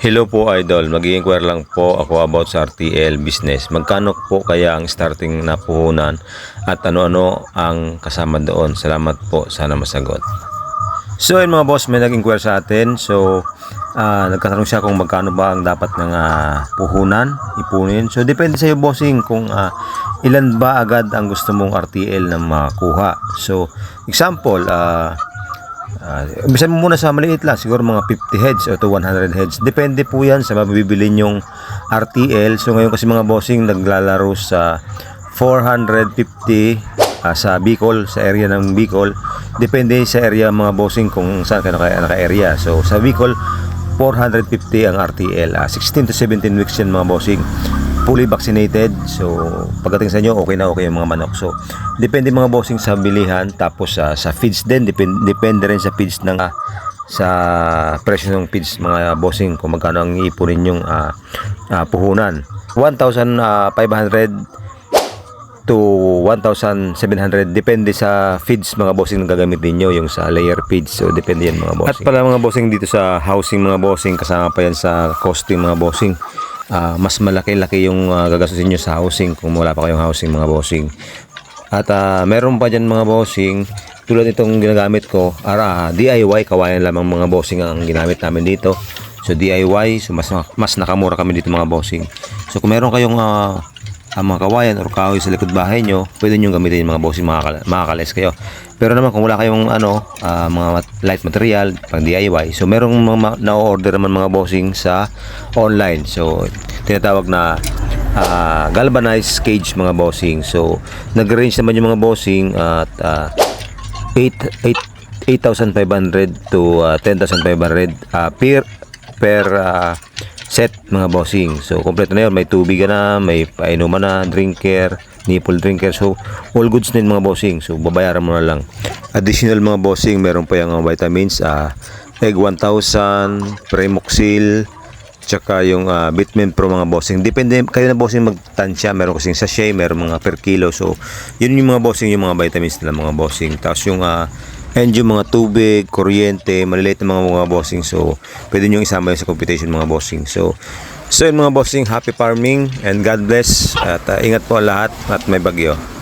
Hello po idol, mag-inquire lang po ako about sa RTL business. Magkano po kaya ang starting na puhunan at ano-ano ang kasama doon? Salamat po, sana masagot. So yun mga boss, may nag-inquire sa atin. So ah, nagkatanong siya kung magkano ba ang dapat ng ah, puhunan, ipunin. So depende sa iyo bossing kung ah, ilan ba agad ang gusto mong RTL na makuha. So example, ah Uh, umpisa mo muna sa maliit lang, siguro mga 50 heads o to 100 heads. Depende po yan sa mabibili yung RTL. So ngayon kasi mga bossing naglalaro sa 450 ah, sa Bicol, sa area ng Bicol. Depende sa area mga bossing kung saan ka naka, naka-area. So sa Bicol, 450 ang RTL. Ah, 16 to 17 weeks yan mga bossing fully vaccinated. So, pagdating sa inyo, okay na okay yung mga manok. So, depende mga bossing sa bilihan. Tapos, sa sa feeds din, depende, depende rin sa feeds ng ah, sa presyo ng feeds mga bossing kung magkano ang iipunin yung ah, ah, puhunan. 1,500 to 1,700 depende sa feeds mga bossing na gagamit ninyo yung sa layer feeds so depende yan mga bossing at pala mga bossing dito sa housing mga bossing kasama pa yan sa costing mga bossing Ah, mas malaki-laki yung uh, gagastusin nyo sa housing kung wala pa kayong housing mga bossing. At ah, meron pa dyan mga bossing tulad itong ginagamit ko ara DIY kawayan lamang mga bossing ang ginamit namin dito. So DIY so mas, mas nakamura kami dito mga bossing. So kung meron kayong ah, ang mga kawayan or kahoy sa likod bahay nyo, pwede nyo gamitin yung mga bossing makakal- makakalis kayo. Pero naman kung wala kayong ano, ah, mga light material, pang DIY, so merong mga na-order naman mga bossing sa online. So, tinatawag na ah, galvanized cage mga bossing. So, nag-range naman yung mga bossing at ah, 8 8 8,500 to ah, 10,500 ah, per per ah, set mga bossing. So, kompleto na yun. May tubig na, may painuman na, drinker, nipple drinker. So, all goods na yun mga bossing. So, babayaran mo na lang. Additional mga bossing, meron pa yung vitamins. ah egg 1000, Premoxil, tsaka yung ah, Bitmin Pro mga bossing. Depende kayo na bossing magtansya. Meron kasing sachet, meron mga per kilo. So, yun yung mga bossing, yung mga vitamins nila mga bossing. Tapos yung ah, and yung mga tubig, kuryente, maliliit na mga mga bossing. So, pwede nyo isama yun sa computation mga bossing. So, so yun mga bossing, happy farming and God bless. At ah, ingat po lahat at may bagyo.